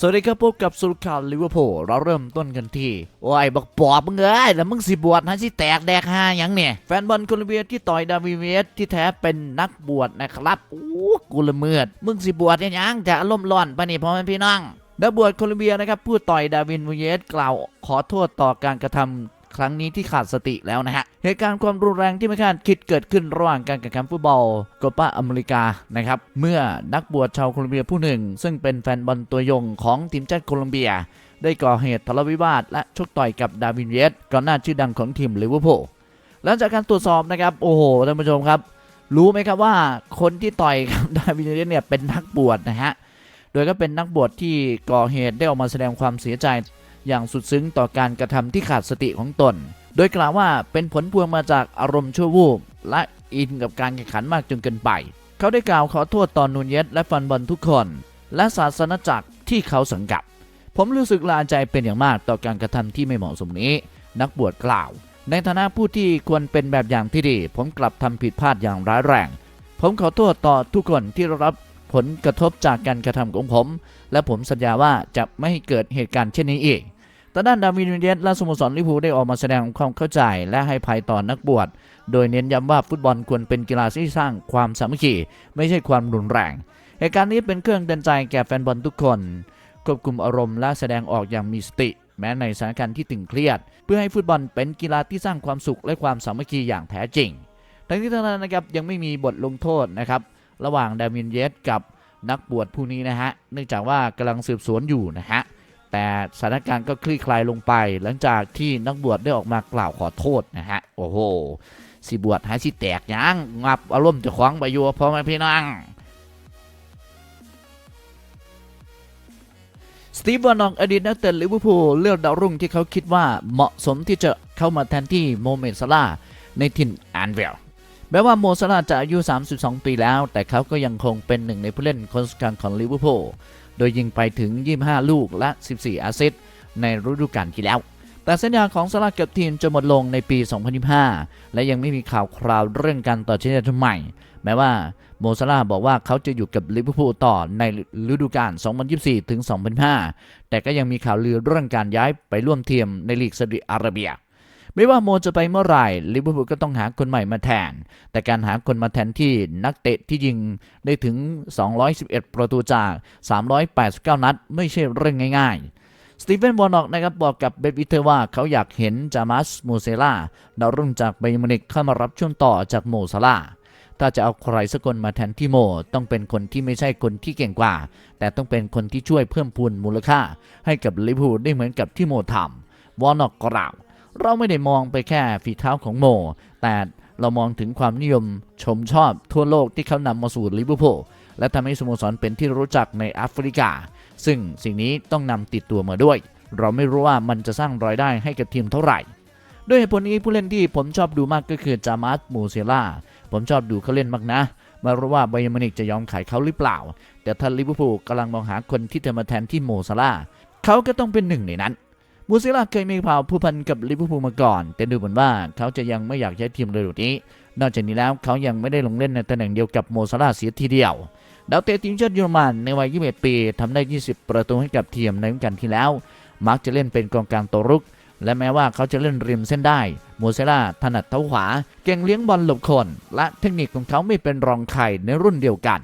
สวัสดีครับพบกับสุรข่าวลิเวอร์พูลเราเริ่มต้นกันที่โอ้ยบักปอบมึงเอ้ยแล้วมึงสิบวชนะสิแตกแดกห้าอยังเนี่ย แฟนบอลโคลอมเบียที่ต่อยดาวิเวสที่แท้เป็นนักบวชนะครับโอ้กูละเมิดมึงสิบวชเนี่ยยังจะอารมณ์ร้อนปะนี่พ่อแม่พี่น้องนักบวชโคลอมเบียนะครับผู้ต่อยดาวินมูเยสกล่าวขอโทษต่อการกระทำ ครั้งนี้ที่ขาดสติแล้วนะฮะ เหตุการณ์ความรุนแรงที่ไม่คาดคิดเกิดขึ้นระหว่างการแข่งขันฟุตบอลโกปาอเมริกานะครับเมื่อนักบวชชาวโคลอมเบียผู้หนึ่ง ซึ่งเป็นแฟนบอลตัวยงของทีมชาติโคลอมเบีย ได้ก่อเหตุทะเลาะวิวาทและชกต่อยกับดาวินเยสก่อนหน้าชื่อดังของทีมลิเวอร์พูลหลังจากการตรวจสอบนะครับโอ้โหท่านผู้ชมครับรู้ไหมครับว่าคนที่ต่อยกับดาวินเยสเนี่ยเป็นนักบวชนะฮะโดยก็เป็นนักบวชที่ก่อเหตุได้ออกมาแสดงความเสียใจ อย่างสุดซึ้งต่อการกระทำที่ขาดสติของตน โดยกล่าวว่าเป็นผลพวงมาจากอารมณ์ชั่ววูบและอินกับการแข่งขันมากจนเกินไป เขาได้กล่าวขอโทษต่อนูนเยสและฟันบอลทุกคน และศาสนจักรที่เขาสังกัด ผมรู้สึกลาใจเป็นอย่างมากต่อการกระทำที่ไม่เหมาะสมนี้ นักบวชกล่าว ในฐานะผู้ที่ควรเป็นแบบอย่างที่ดี ผมกลับทำผิดพลาดอย่างร้ายแรง ผมขอโทษต่อทุกคนที่รับ ผลกระทบจากการกระทำของผม และผมสัญญาว่าจะไม่ให้เกิดเหตุการณ์เช่นนี้อีกตอด้านดาวินวินเยสและสโมสรลิเวอร์พูลได้ออกมาแสดงความเข้าใจและให้ภัยต่อนักบวช โดยเน้นย้ำว่าฟุตบอลควรเป็นกีฬาที่สร้างความสามัคคีไม่ใช่ความรุนแรง เหตุการณ์นี้เป็นเครื่องเตือนใจแก่แฟนบอลทุกคน ควบคุมอารมณ์และแสดงออกอย่างมีสติ แม้ในสถานการณ์ที่ตึงเครียด เพื่อให้ฟุตบอลเป็นกีฬาที่สร้างความสุขและความสามัคคีอย่างแท้จริง ทั้งนี้ทั้งนั้นนะครับยังไม่มีบทลงโทษนะครับ ระหว่างดาวินเยสกับนักบวชผู้นี้นะฮะ เนื่องจากว่ากำลังสืบสวนอยู่นะฮะ แต่สถานการณ์ก็คลี่คลายลงไป หลังจากที่นักบวชได้ออกมากล่าวขอโทษนะฮะ โอ้โห สิบวชหายสิแตกยังงับอารมณ์จะขวางไปอยู่พ่อแม่พี่น้องสตีฟวานอกอดีตนักเตะลิเวอร์พูลเลือกดาวรุ่งที่เขาคิดว่าเหมาะสมที่จะเข้ามาแทนที่โมเมดซาลาในถิ่นแอนเวล แม้ว่าโมซาลาจะอายุ 32 ปีแล้ว แต่เขาก็ยังคงเป็นหนึ่งในผู้เล่นคนสำคัญของลิเวอร์พูล โดยยิงไปถึง 25 ลูกและ 14อสซิสต์ในฤดูกาลที่แล้ว แต่สัญญาของซาลาห์กับทีมจะหมดลงในปี 2025 และยังไม่มีข่าวคราวเรื่องการต่อสัญญาใหม่ แม้ว่าโมซาลาบอกว่าเขาจะอยู่กับลิเวอร์พูลต่อในฤดูกาล 2024 ถึง 2025 แต่ก็ยังมีข่าวลือเรื่องการย้ายไปร่วมทีมในลีกซาอุดิอาระเบีย ไม่ว่าโมจะไปเมื่อไหร่ลิเวอร์พูลก็ต้องหาคนใหม่มาแทน แต่การหาคนมาแทนที่นักเตะที่ยิงได้ถึง 211 ประตูจาก 389 นัด ไม่ใช่เรื่องง่าย ๆ สตีเฟนวอร์น็อกนะครับบอกกับเบดวิเทอร์ว่าเขาอยากเห็นจามัสโมเซล่าดาวรุ่งจากไบย์มนิกเข้ามารับช่วงต่อจากโมซาลาถ้าจะเอาใครสักคนมาแทนที่โม ต้องเป็นคนที่ไม่ใช่คนที่เก่งกว่า แต่ต้องเป็นคนที่ช่วยเพิ่มพูนมูลค่า ให้กับลิเวอร์พูลได้เหมือนกับที่โมทำวอร์น็อกกล่าว เราไม่ได้มองไปแค่ฝีเท้าของโม แต่เรามองถึงความนิยมชมชอบทั่วโลกที่เขานำมาสู่ลิเวอร์พูลและทำให้สโมสรเป็นที่รู้จักในแอฟริกา ซึ่งสิ่งนี้ต้องนำติดตัวมาด้วย เราไม่รู้ว่ามันจะสร้างรายได้ให้กับทีมเท่าไหร่ ด้วยเหตุผลนี้ผู้เล่นที่ผมชอบดูมากก็คือจามัสมูเซล่า ผมชอบดูเขาเล่นมากนะไมารู้ว่าไบยมิวนิกจะยอมขายเขาหรือเปล่า แต่ถ้าลิเวอร์พูลกำลังมองหาคนที่จะมาแทนที่โมซาลาเขาก็ต้องเป็นหนึ่งในนั้น มูซิล่าเคยมีข่าวผู้พันกับลิเวอร์พูลมาก่อน แต่ดูเหมือนว่าเขาจะยังไม่อยากใช้ทีมเร็วนี้ นอกจากนี้แล้วเขายังไม่ได้ลงเล่นในตำแหน่งเดียวกับโมซาลาเสียทีเดียวดาวเตะทีมชาติเยอรมันในวัย 21 ปีทำได้ 20 ประตูให้กับทีมในฤดูกาลที่แล้ว มักจะเล่นเป็นกองกลางตัวรุก และแม้ว่าเขาจะเล่นริมเส้นได้ โมเซล่าถนัดเท้าขวา เก่งเลี้ยงบอลหลบคน และเทคนิคของเขาไม่เป็นรองใครในรุ่นเดียวกัน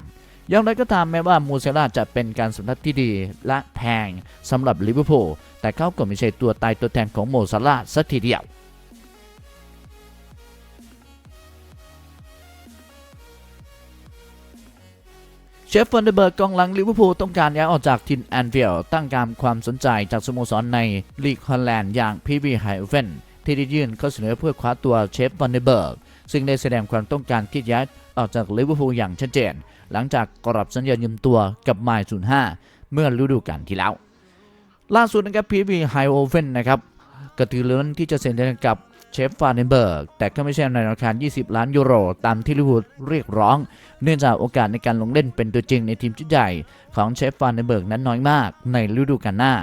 อย่างไรก็ตามแม้ว่ามูเซล่าจะเป็นการสัมผัสที่ดีและแพงสำหรับลิเวอร์พูล แต่เขาก็ไม่ใช่ตัวตายตัวแทนของโมซาลาสักทีเดียวเชฟฟอนเดเบิร์กกองหลังลิเวอร์พูลต้องการย้ายออกจากทินแอนฟิลตั้งการความสนใจจากสโมสรในลีกฮอลแลนด์อย่างพีวีไฮเฟนที่ได้ยื่นข้อเสนอเพื่อคว้าตัวเชฟฟอนเดเบิร์กซึ่งได้แสดงความต้องการที่ย้ายออกจากลิเวอร์พูลอย่างชัดเจน หลังจากกรับสัญญายืมตัวกับไมล์05 เมื่อฤดูกาลที่แล้ว ล่าสุดนะครับพีวีไฮโอเฟนนะครับกระตือรือร้นที่จะเซ็นสัญญากับเชฟฟานเนเบิร์ก แต่ก็ไม่ใช่ในราคา 20 ล้านยูโร ตามที่ลิเวอร์พูลเรียกร้อง เนื่องจากโอกาสในการลงเล่นเป็นตัวจริงในทีมชุดใหญ่ ของเชฟฟานเนเบิร์กนั้นน้อยมากในฤดูกาลหน้า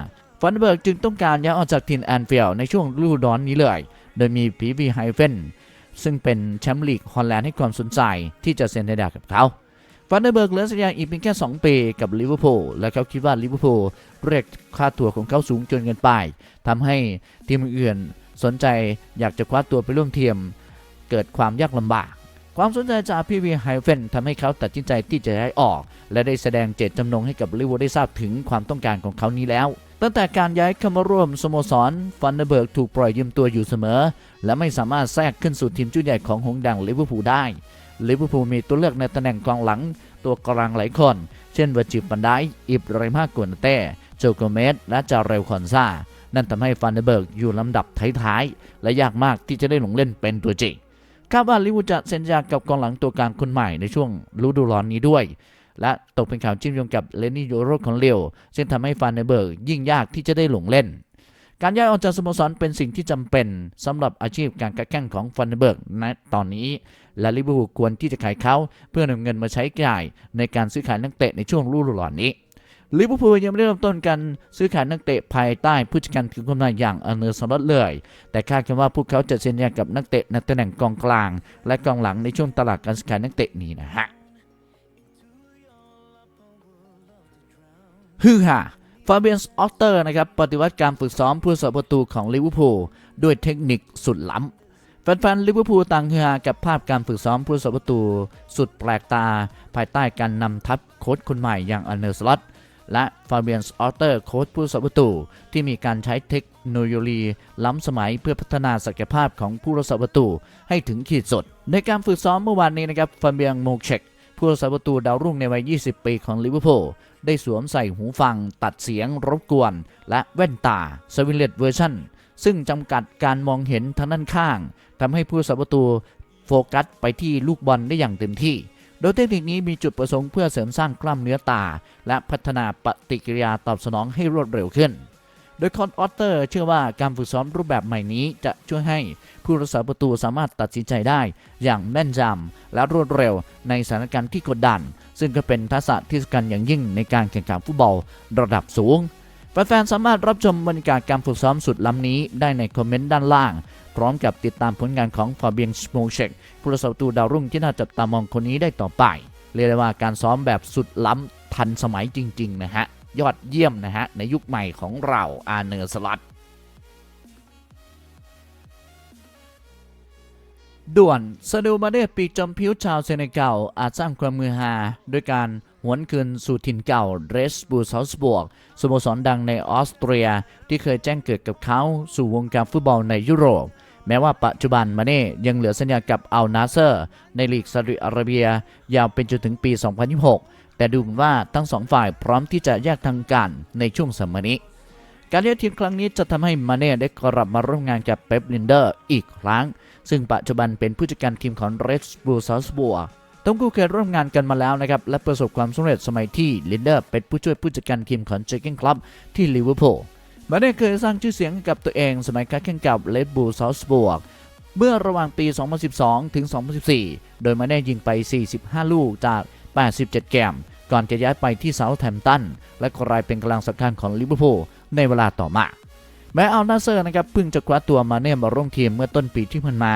ฟานเนเบิร์กจึงต้องการย้ายออกจากทีมแอนฟิลด์ในช่วงฤดูร้อนนี้เลย โดยมีพีวีไฮเฟนซึ่งเป็นแชมป์ลีกฮอลแลนด์ให้ความสนใจที่จะเซ็นสัญญากับเขา ฟันเดอร์เบิร์กเหลือสัญญาอีกเพียงแค่ 2 ปีกับลิเวอร์พูลและเขาคิดว่าลิเวอร์พูลเรียกค่าตัวของเขาสูงจนเกินไปทำให้ทีมอื่นสนใจอยากจะคว้าตัวไปร่วมทีมเกิดความยากลำบาก ความสนใจจากพีวีไฮเฟนทำให้เขาตัดสินใจที่จะย้ายออก และได้แสดงเจตจำนงให้กับลิเวอร์ได้ทราบถึงความต้องการของเขานี้แล้วตั้งแต่การย้ายเข้ามาร่วมสโมสรฟันเดอร์เบิร์กถูกปล่อยยืมตัวอยู่เสมอ และไม่สามารถแทรกขึ้นสู่ทีมชุดใหญ่ของหงดังลิเวอร์พูลได้ ลิเวอร์พูลมีตัวเลือกในตำแหน่งกองหลัง ตัวกลางหลายคน เช่นเวาจิบันไดอิบไรมากุนเต้โจโกเมสและจาเรลคอนซานั่นทำให้ฟันเดอร์เบิร์กอยู่ลำดับท้ายๆ และยากมากที่จะได้ลงเล่นเป็นตัวจริงคาดว่าลิเวอร์จะเซ็นสัญญากับกองหลังตัวกลางคนใหม่ในช่วงฤดูร้อนนี้ด้วย และตกเป็นข่าวจิ้มยงกับเลนี่โยโรของเลียวซึ่งทำให้ฟันเดอร์เบิร์กยิ่งยากที่จะได้ลงเล่น การย้ายออกจากสโมสรเป็นสิ่งที่จำเป็นสำหรับอาชีพการกระแข่งของฟันเดเบิร์กณตอนนี้ และลิเวอร์พูลควรที่จะขายเขาเพื่อนำเงินมาใช้จ่ายในการซื้อขายนักเตะในช่วงฤดูร้อนนี้ลิเวอร์พูลยังไม่ได้เริ่มต้นการซื้อขายนักเตะภายใต้ผู้จัดการทีมคนใหม่อย่างอเนอร์สลอตเลย แต่คาดกันว่าพวกเขาจะเซ็นสัญญากับนักเตะในตำแหน่งกองกลาง และกองหลังในช่วงตลาดการซื้อขายนักเตะนี้นะฮะฮือฮา ฟาเบียนออตเตอร์นะครับปฏิวัติการฝึกซ้อมผู้สาประตูของลิเวอร์พูลด้วยเทคนิคสุดล้ำ แฟนๆลิเวอร์พูลต่างฮือฮากับภาพการฝึกซ้อมผู้สาประตู สุดแปลกตา ภายใต้การนำทัพโค้ชคนใหม่อย่างอันเนอร์สล็อตและฟาเบียนออตเตอร์โค้ชผู้สาประตู ที่มีการใช้เทคโนโลยีล้ำสมัยเพื่อพัฒนาศักยภาพของผู้รักษาประตูให้ถึงขีดสุด ในการฝึกซ้อมเมื่อวานนี้นะครับฟาเบียนโมเชก ผู้รักษาประตูดาวรุ่งในวัย 20 ปีของลิเวอร์พูลได้สวมใส่หูฟัง ตัดเสียงรบกวน และแว่นตาสวิลเลตเวอร์ชันซึ่งจำกัดการมองเห็นทางด้านข้างทำให้ผู้สับประตูโฟกัสไปที่ลูกบอลได้อย่างเต็มที่ โดยเทคนิคนี้มีจุดประสงค์เพื่อเสริมสร้างกล้ามเนื้อตา และพัฒนาปฏิกิริยาตอบสนองให้รวดเร็วขึ้น ดยคอนออตเตอร์เชื่อว่าการฝึกซ้อมรูปแบบใหม่นี้จะช่วยให้ผู้รักษาประตูสามารถตัดสินใจได้ อย่างแม่นยำและรวดเร็วในสถานการณ์ที่กดดัน ซึ่งก็เป็นทักษะที่สำคัญอย่างยิ่งในการแข่งขันฟุตบอลระดับสูงแฟนๆสามารถรับชมบรรยากาศการฝึกซ้อมสุดล้ำนี้ได้ในคอมเมนต์ด้านล่าง พร้อมกับติดตามผลงานของฟาเบียนสโมเชกผู้รักษาประตูดาวรุ่งที่น่าจับตามองคนนี้ได้ต่อไป เรียกได้ว่าการซ้อมแบบสุดล้ำทันสมัยจริง ๆ นะฮะ ยอดเยี่ยมนะฮะ ในยุคใหม่ของเราอาเนอร์สลัดด่วนซาดูมาเดปีกจอมพิวชาวเซเนกัลอาจสร้างความมือฮาด้วยการหวนคืนสู่ถิ่นเก่าเรสบูซาสบวกสโมสรดังในออสเตรียที่เคยแจ้งเกิดกับเขาสู่วงการฟุตบอลในยุโรป แม้ว่าปัจจุบันมาเน่ยังเหลือสัญญากับอัลนาเซอร์ ในลีกซาอุดิอาระเบีย ยาวเป็นจนถึงปี 2026 แต่ดูเหมือนว่าทั้งสองฝ่ายพร้อมที่จะแยกทางกันในช่วงสมัยนี้ การเลี้ยงทีมครั้งนี้จะทำให้มาเน่ได้กลับมาร่วมงานกับเป๊ปลินเดอร์อีกครั้ง ซึ่งปัจจุบันเป็นผู้จัดการทีมของเรสบูซาสบัวทั้งคู่เคยร่วมงานกันมาแล้วนะครับและประสบความสำเร็จสมัยที่ลินเดอร์เป็นผู้ช่วยผู้จัดการทีมของเจคเกนคลับที่ลิเวอร์พูลมาเน่เคยสร้างชื่อเสียงกับตัวเองสมัยการแข่งกับเรดบูลซาสบัวเมื่อระหว่างปี 2012 ถึง 2014 โดยมาเน่ยิงไป 45 ลูกจาก 87 เกม ก่อนจะย้ายไปที่เซาท์แฮมป์ตันและกลายเป็นกำลังสำคัญของลิเวอร์พูลในเวลาต่อมาแม้อัลนาเซอร์นะครับเพิ่งจะคว้าตัวมาเน่มาร่วมทีมเมื่อต้นปีที่ผ่านมา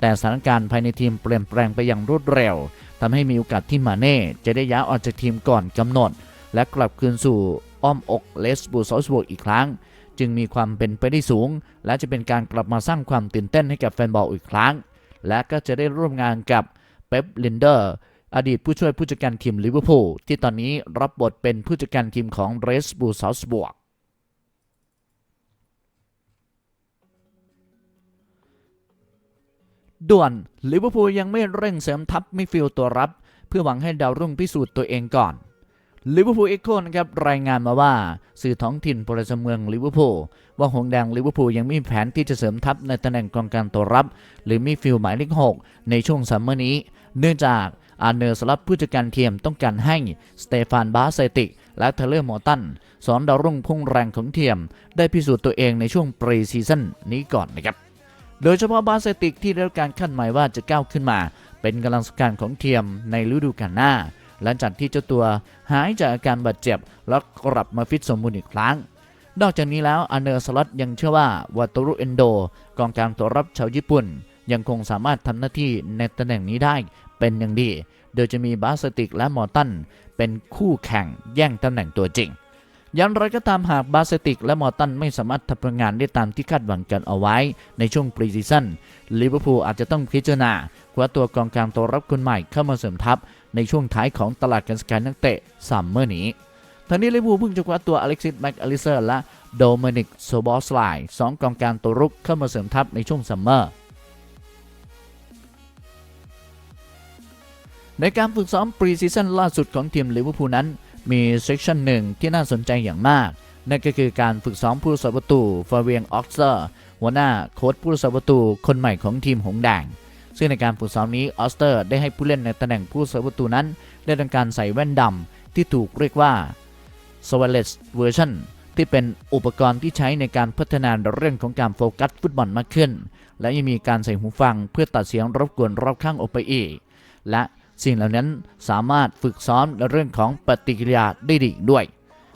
แต่สถานการณ์ภายในทีมเปลี่ยนแปลงไปอย่างรวดเร็วทำให้มีโอกาสที่มาเน่จะได้ย้ายออกจากทีมก่อนกำหนด และกลับคืนสู่อ้อมอกเลสบูซอสบวกอีกครั้ง จึงมีความเป็นไปได้สูง และจะเป็นการกลับมาสร้างความตื่นเต้นให้กับแฟนบอลอีกครั้ง และก็จะได้ร่วมงานกับเป๊ปลินเดอร์ อดีตผู้ช่วยผู้จัดการทีมลิเวอร์พูลที่ตอนนี้รับบทเป็นผู้จัดการทีมของเรสบูซอสบวกด่วนลิเวอร์พูลยังไม่เร่งเสริมทัพมิฟิลตัวรับ เพื่อหวังให้ดาวรุ่งพิสูจน์ตัวเองก่อนลิเวอร์พูลเอ็กโคนะครับรายงานมาว่า สื่อท้องถิ่นพลเมืองลิเวอร์พูลว่าหงแดงลิเวอร์พูลยังไม่มีแผนที่จะเสริมทัพในตำแหน่งกองกลางตัวรับ หรือมิฟิลหมายเลข6ในช่วงซัมเมอร์นี้ เนื่องจาก อาร์เนอร์สลับผู้จัดการเทียมต้องการให้สเตฟานบาสเซติก และเทเลอร์มอตันสอนดาวรุ่งพุ่งแรงของเทียม ได้พิสูจน์ตัวเองในช่วงปรีซีซั่นนี้ก่อนนะครับโดยเฉพาะบาสเซติกที่ได้รับการคาดหมายว่าจะก้าวขึ้นมา เป็นกำลังสำคัญของเทียมในฤดูกาลหน้า หลังจากที่เจ้าตัวหายจากอาการบาดเจ็บ แล้วกลับมาฟิตสมบูรณ์อีกครั้ง นอกจากนี้แล้วอันเนอร์สล็อตยังเชื่อว่าวาโตรุเอนโดกองกลางตัวรับชาวญี่ปุ่น ยังคงสามารถทำหน้าที่ในตำแหน่งนี้ได้ เป็นอย่างดี โดยจะมีบาสติกและมอร์ตันเป็นคู่แข่งแย่งตำแหน่งตัวจริงอย่างไรก็ตามหากบาสติกและมอร์ตันไม่สามารถทำงานได้ตามที่คาดหวังกันเอาไว้ ในช่วงปรีซีซั่นลิเวอร์พูลอาจจะต้องพิจารณาคว้าตัวกองกลางตัวรับคนใหม่เข้ามาเสริมทัพ ในช่วงท้ายของตลาดการซื้อขายนักเตะซัมเมอร์นี้ทั้งนี้ลิเวอร์พูลเพิ่งจะคว้าตัวอเล็กซิสแม็กอลิเซอร์และโดมินิกโซบอสไลสองกองกลางตัวรุกเข้ามาเสริมทัพในช่วงซัมเมอร์ ในการฝึกซ้อมปรีซีซั่นล่าสุดของทีมลิเวอร์พูลนั้น มีเซสชันหนึ่งที่น่าสนใจอย่างมาก นั่นก็คือการฝึกซ้อมผู้รักษาประตูฟาเวียงออกเซอร์หัวหน้าโค้ชผู้รักษาประตูคนใหม่ของทีมหงแดงซึ่งในการฝึกซ้อมนี้ออสเตอร์ได้ให้ผู้เล่นในตำแหน่งผู้รักษาประตูนั้นได้ทำการใส่แว่นดำที่ถูกเรียกว่า s w i r l e s s Version ที่เป็นอุปกรณ์ที่ใช้ในการพัฒนาเรื่องของการโฟกัสฟุตบอลมากขึ้น และยังมีการใส่หูฟังเพื่อตัดเสียงรบกวนรอบข้างออกไปอีก และ สิ่งเหล่านั้นสามารถฝึกซ้อมในเรื่องของปฏิกิริยาได้ดีด้วย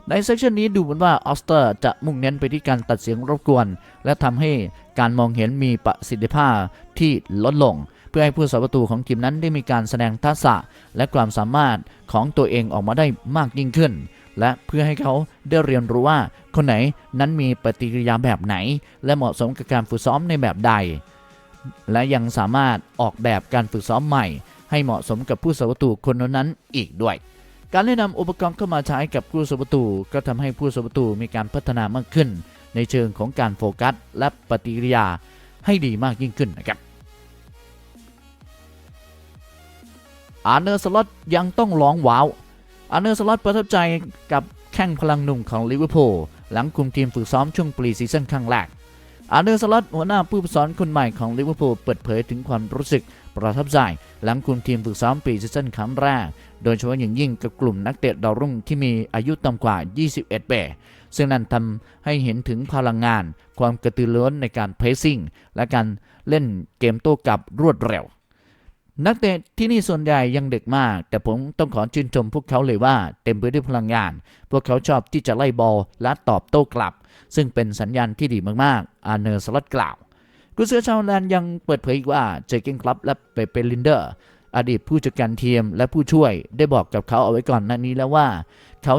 ในเซสชันนี้ดูเหมือนว่าออสเตอร์จะมุ่งเน้นไปที่การตัดเสียงรบกวน และทำให้การมองเห็นมีประสิทธิภาพที่ลดลง เพื่อให้ผู้สาประตูของทีมนั้นได้มีการแสดงทักษะและความสามารถของตัวเองออกมาได้มากยิ่งขึ้นและเพื่อให้เขาได้เรียนรู้ว่า คนไหนนั้นมีปฏิกิริยาแบบไหน และเหมาะสมกับการฝึกซ้อมในแบบใด และยังสามารถออกแบบการฝึกซ้อมใหม่ ให้เหมาะสมกับผู้สาประตูคนนั้นอีกด้วย การได้นำอุปกรณ์เข้ามาใช้กับผู้สาประตูก็ทำให้ผู้สาประตูมีการพัฒนามากขึ้น ในเชิงของการโฟกัส และปฏิกิริยาให้ดีมากยิ่งขึ้นนะครับอาร์เนอร์สล็อตยังต้องร้องว้าวอาร์เนอร์สล็อตประทับใจกับแข้งพลังหนุ่มของลิเวอร์พูลหลังคุมทีมฝึกซ้อมช่วงปรีซีซั่นครั้งแรก อาร์เดอร์สล็อตหัวหน้าผู้ฝึกสอนคนใหม่ของลิเวอร์พูลเปิดเผยถึงความรู้สึกประทับใจหลังคุมทีมฝึกซ้อมปีซีซั่นครั้งแรก โดยเฉพาะอย่างยิ่งกับกลุ่มนักเตะดาวรุ่งที่มีอายุต่ำกว่า 21 ปีซึ่งนั่นทำให้เห็นถึงพลังงาน ความกระตือรือร้นในการเพรสซิ่ง และการเล่นเกมโต้กลับรวดเร็ว นักเตะที่นี่ส่วนใหญ่ยังเด็กมาก แต่ผมต้องขอชื่นชมพวกเขาเลยว่าเต็มไปด้วยพลังงาน พวกเขาชอบที่จะไล่บอลและตอบโต้กลับ ซึ่งเป็นสัญญาณที่ดีมากๆ อาเนอร์สลัดกล่าวกุนซือชาวแลนด์ยังเปิดเผยอีกว่าเจเกนคลับและเปเปลินเดอร์ อดีตผู้จัดการทีมและผู้ช่วยได้บอกกับเขาเอาไว้ก่อนหน้านี้แล้วว่า เขา